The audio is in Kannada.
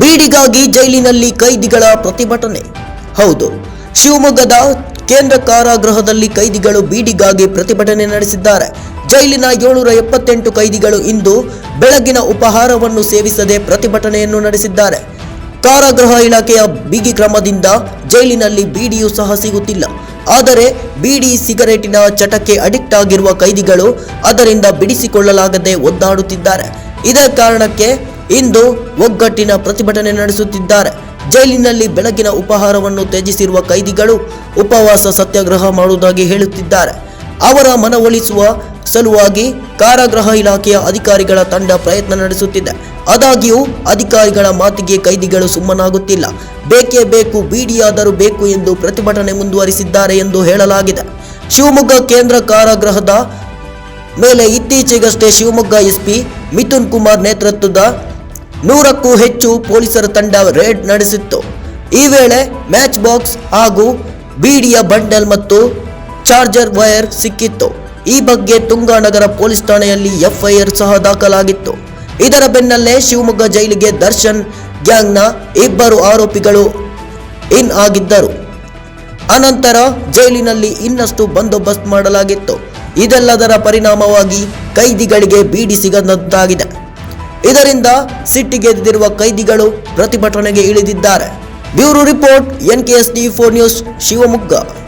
ಬೀಡಿಗಾಗಿ ಜೈಲಿನಲ್ಲಿ ಕೈದಿಗಳ ಪ್ರತಿಭಟನೆ. ಹೌದು, ಶಿವಮೊಗ್ಗದ ಕೇಂದ್ರ ಕಾರಾಗೃಹದಲ್ಲಿ ಕೈದಿಗಳು ಬೀಡಿಗಾಗಿ ಪ್ರತಿಭಟನೆ ನಡೆಸಿದ್ದಾರೆ. ಜೈಲಿನ ಏಳ್ನೂರ ಎಪ್ಪತ್ತೆಂಟು ಕೈದಿಗಳು ಇಂದು ಬೆಳಗಿನ ಉಪಹಾರವನ್ನು ಸೇವಿಸದೆ ಪ್ರತಿಭಟನೆಯನ್ನು ನಡೆಸಿದ್ದಾರೆ. ಕಾರಾಗೃಹ ಇಲಾಖೆಯ ಬಿಗಿ ಕ್ರಮದಿಂದ ಜೈಲಿನಲ್ಲಿ ಬೀಡಿಯೂ ಸಹ ಸಿಗುತ್ತಿಲ್ಲ. ಆದರೆ ಬೀಡಿ ಸಿಗರೇಟಿನ ಚಟಕ್ಕೆ ಅಡಿಕ್ಟ್ ಆಗಿರುವ ಕೈದಿಗಳು ಅದರಿಂದ ಬಿಡಿಸಿಕೊಳ್ಳಲಾಗದೆ ಒದ್ದಾಡುತ್ತಿದ್ದಾರೆ. ಇದೇ ಕಾರಣಕ್ಕೆ ಇಂದು ಒಗ್ಗಟ್ಟಿನ ಪ್ರತಿಭಟನೆ ನಡೆಸುತ್ತಿದ್ದಾರೆ. ಜೈಲಿನಲ್ಲಿ ಬೆಳಗಿನ ಉಪಹಾರವನ್ನು ತ್ಯಜಿಸಿರುವ ಕೈದಿಗಳು ಉಪವಾಸ ಸತ್ಯಾಗ್ರಹ ಮಾಡುವುದಾಗಿ ಹೇಳುತ್ತಿದ್ದಾರೆ. ಅವರ ಮನವೊಲಿಸುವ ಸಲುವಾಗಿ ಕಾರಾಗೃಹ ಇಲಾಖೆಯ ಅಧಿಕಾರಿಗಳ ತಂಡ ಪ್ರಯತ್ನ ನಡೆಸುತ್ತಿದೆ. ಆದಾಗ್ಯೂ, ಅಧಿಕಾರಿಗಳ ಮಾತಿಗೆ ಕೈದಿಗಳು ಸುಮ್ಮನಾಗುತ್ತಿಲ್ಲ. ಬೇಕೇ ಬೇಕು, ಬೀಡಿಯಾದರೂ ಬೇಕು ಎಂದು ಪ್ರತಿಭಟನೆ ಮುಂದುವರಿಸಿದ್ದಾರೆ ಎಂದು ಹೇಳಲಾಗಿದೆ. ಶಿವಮೊಗ್ಗ ಕೇಂದ್ರ ಕಾರಾಗೃಹದ ಮೇಲೆ ಇತ್ತೀಚೆಗಷ್ಟೇ ಶಿವಮೊಗ್ಗ ಎಸ್ಪಿ ಮಿಥುನ್ ಕುಮಾರ್ ನೇತೃತ್ವದ ನೂರಕ್ಕೂ ಹೆಚ್ಚು ಪೊಲೀಸರ ತಂಡ ರೇಡ್ ನಡೆಸಿತ್ತು. ಈ ವೇಳೆ ಮ್ಯಾಚ್ ಬಾಕ್ಸ್ ಹಾಗೂ ಬೀಡಿಯ ಬಂಡಲ್ ಮತ್ತು ಚಾರ್ಜರ್ ವೈರ್ ಸಿಕ್ಕಿತ್ತು. ಈ ಬಗ್ಗೆ ತುಂಗಾನಗರ ಪೊಲೀಸ್ ಠಾಣೆಯಲ್ಲಿ ಎಫ್ಐಆರ್ ಸಹ ದಾಖಲಾಗಿತ್ತು. ಇದರ ಬೆನ್ನಲ್ಲೇ ಶಿವಮೊಗ್ಗ ಜೈಲಿಗೆ ದರ್ಶನ್, ಗ್ಯಾಂಗ್ನ ಇಬ್ಬರು ಆರೋಪಿಗಳು ಇನ್ ಆಗಿದ್ದರು. ಅನಂತರ ಜೈಲಿನಲ್ಲಿ ಇನ್ನಷ್ಟು ಬಂದೋಬಸ್ತ್ ಮಾಡಲಾಗಿತ್ತು. ಇದೆಲ್ಲದರ ಪರಿಣಾಮವಾಗಿ ಕೈದಿಗಳಿಗೆ ಬೀಡಿ ಸಿಗದಂತಾಗಿದೆ. ಇದರಿಂದ ಸಿಟ್ಟಿಗೆದ್ದಿರುವ ಕೈದಿಗಳು ಪ್ರತಿಭಟನೆಗೆ ಇಳಿದಿದ್ದಾರೆ. Bureau report N K S D four news Shivamogga.